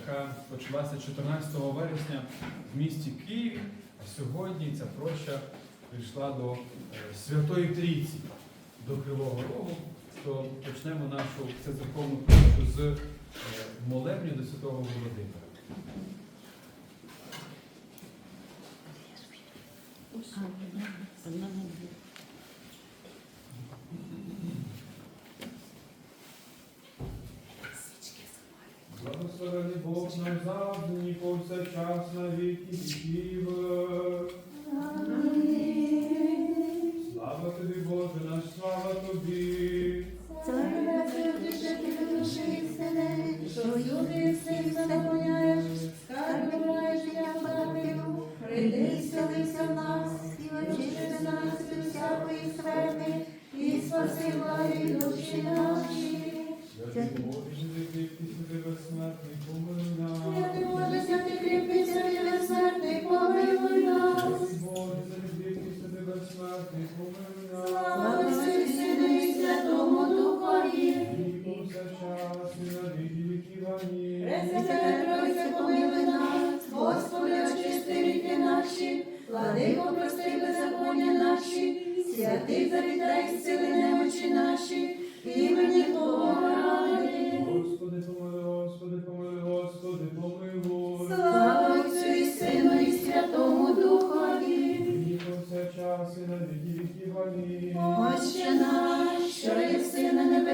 яка почалася 14 вересня в місті Києві, а сьогодні ця проща прийшла до е, Святої Трійці, до Кривого Рогу, то почнемо нашу всецерковну прощу з е, молебні до Святого Володимира. Одна Господи, Бог нам завжди час на веки віків. Слава Сину і Святому Духові, Пресвятая Тройця, Господи, очисти наші, владико прости беззаконня наші, святий завітай всі.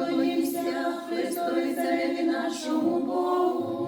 поклонімся Христові цареві нашому Богу.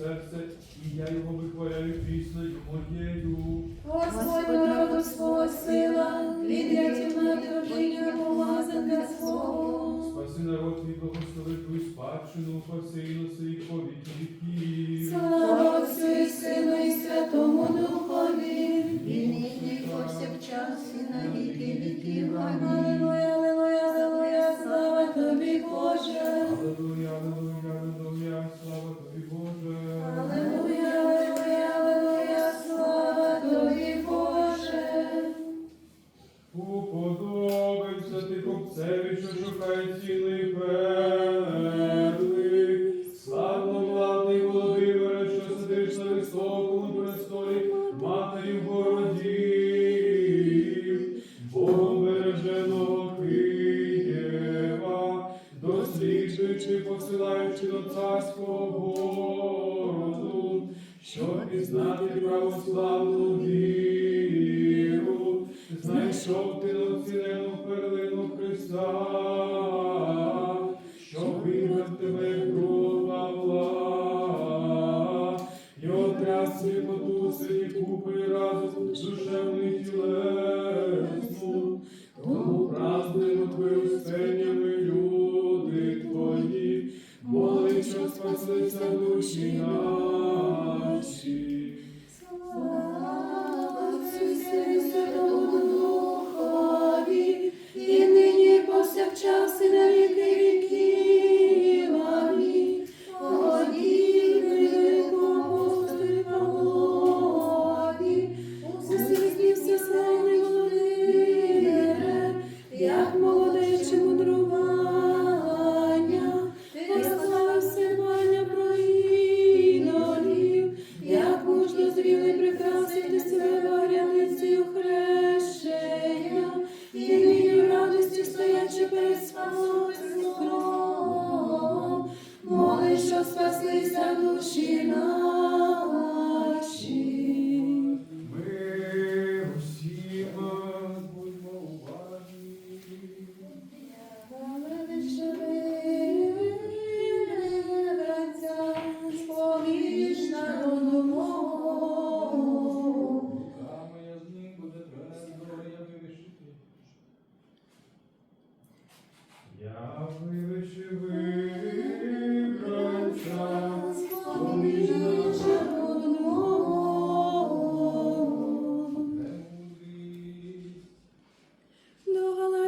серце, і я його вихваляю піснею моєю. Господь народу свого сила, лідя тімна творіння помазан для свого. Спаси народ твій, благослови твою спадщину, спасину сей по віки віків. Слава Отцю і Сину і Святому Духові, і нині, і повсякчас, і на віки віків. Амінь. Christus.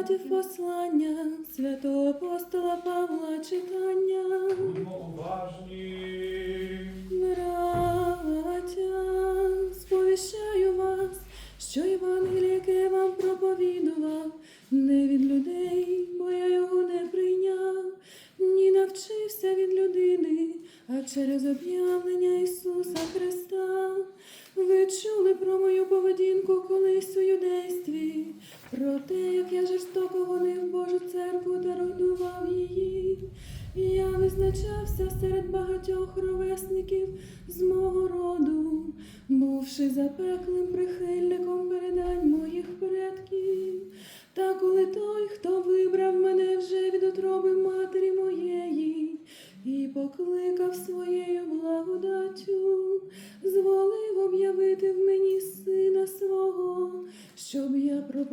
До послання святого апостола Павла читання. будьмо уважні. Браття, сповіщаю вас, що Євангеліє, яке вам проповідував, не від людей, бо я його не навчився від людини, а через об'явлення Ісуса Христа. Ви чули про мою поведінку колись у юдействі, про те, як я жорстоко гонив Божу церкву та руйнував її. Я визначався серед багатьох ровесників з мого роду, бувши запеклим прихильником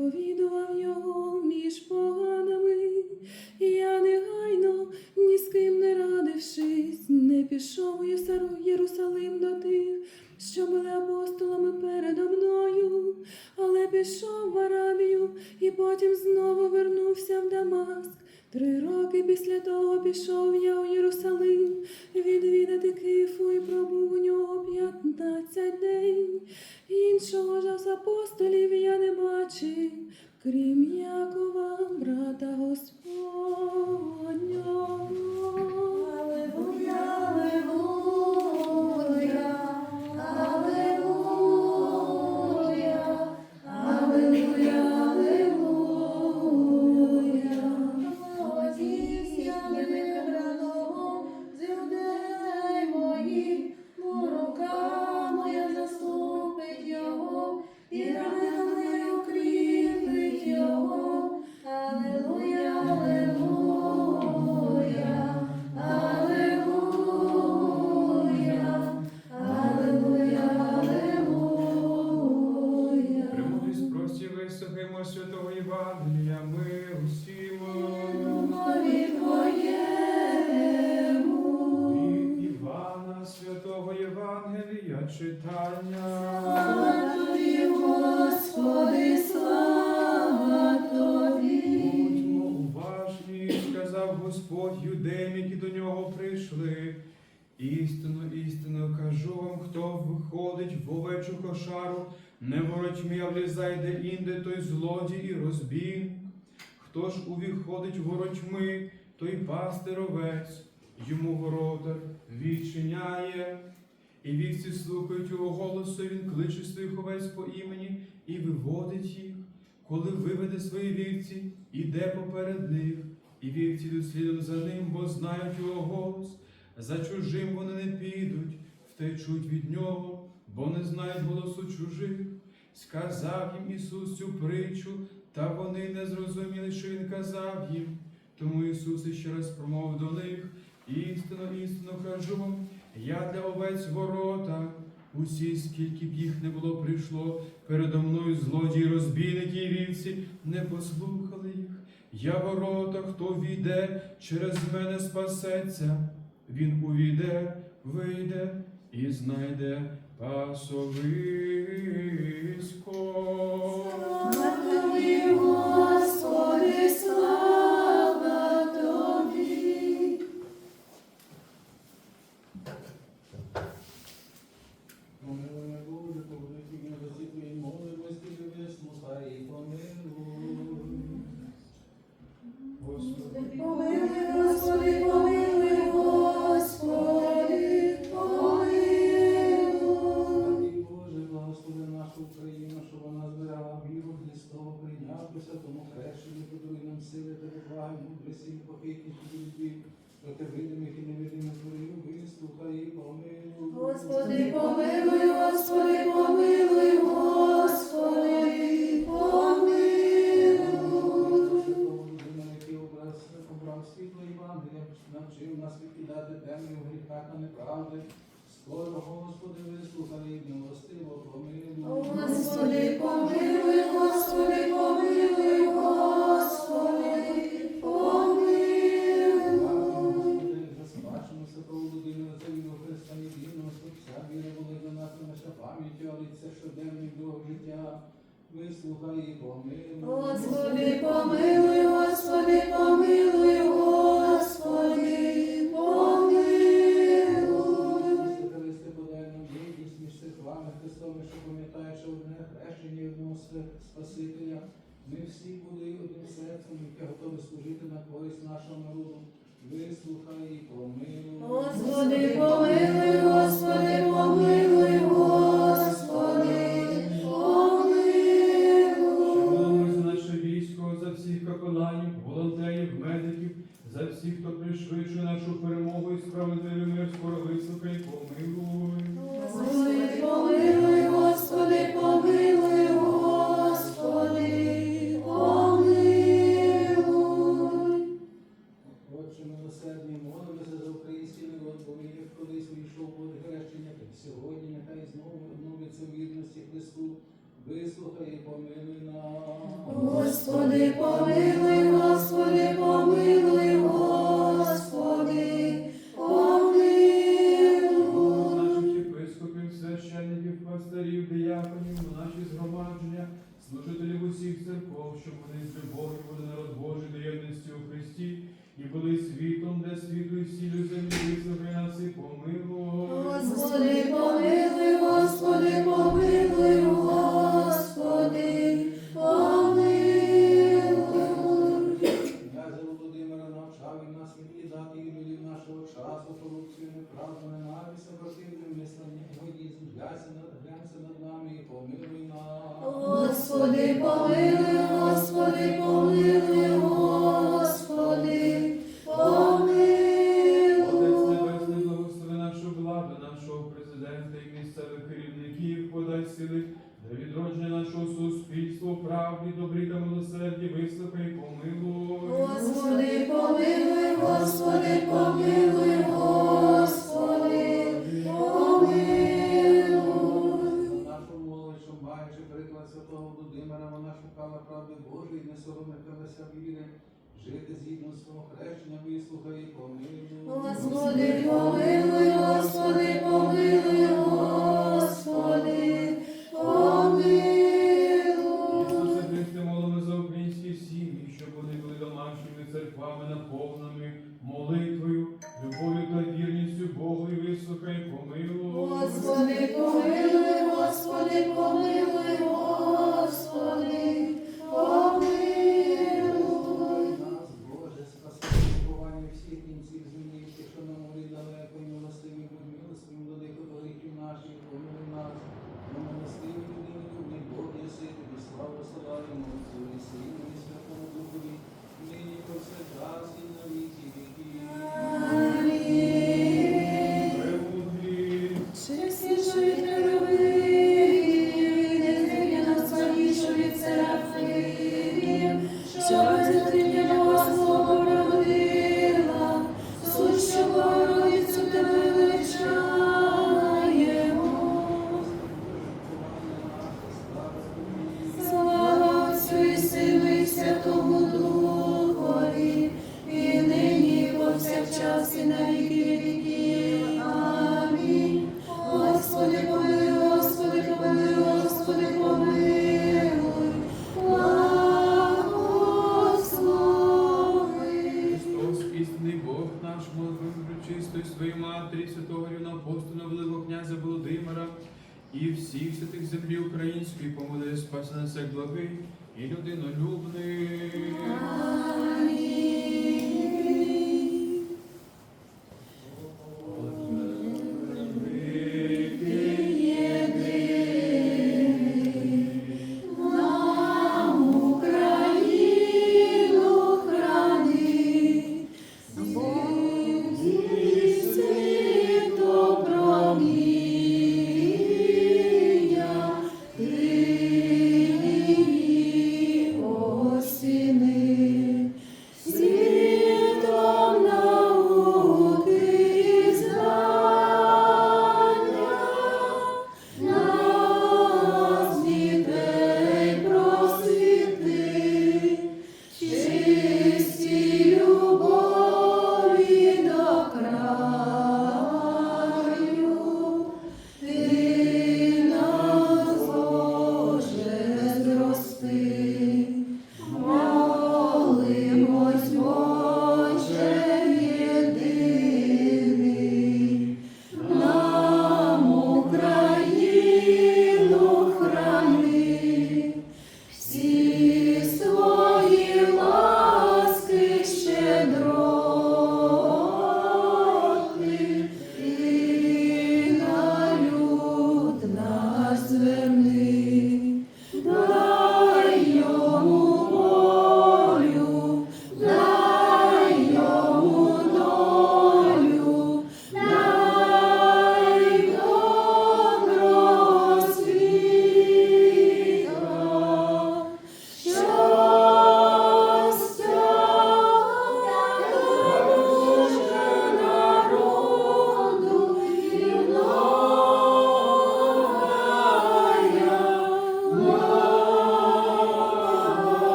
проповідував його між поганими. Я негайно, ні з ким не радившись, не пішов у Єрусалим до тих, що були апостолами передо мною, але пішов в Арабію і потім знову вернувся в Дамаск. Три роки після того пішов я у Єрусалим відвідати Кифу і пробув у нього п'ятнадцять день. Іншого ж з апостолів я не бачив, крім Якова, брата Господнього. Алелуя, алелуя, алелуя, вислухаймо святого Євангелія, ми усім. Мові твоєму. Від Івана святого Євангелія читання. Слава тобі, Господи, слава тобі. Будьмо уважні, сказав Господь юдеям, які до нього прийшли. Істину, істину кажу вам, хто виходить в овечу кошару, не воротьмі, а влізай де інде, той злодій і розбій. Хто ж увіходить воротьми, той пастировець, йому ворота відчиняє, і вівці слухають його голосу, він кличе своїх овець по імені і виводить їх, коли виведе свої вівці, іде поперед них, і вівці йдуть слідом за ним, бо знають його голос. За чужим вони не підуть, втечуть від нього, бо не знають голосу чужих. Сказав їм Ісус цю притчу, та вони не зрозуміли, що Він казав їм. Тому Ісус іще раз промовив до них істинно, істинно кажу вам, я для овець ворота. Усі, скільки б їх не було прийшло, передо мною злодії, розбійники і вівці, не послухали їх. Я ворота, хто війде, через мене спасеться, він увійде, вийде і знайде пасовисько. служителів усіх церков, щоб вони з любов'ю були народ Божий до єдності у Христі і були світом, для світу і сілю землі, і нас і помилуй. Господи, помилуй. Господи помилуй.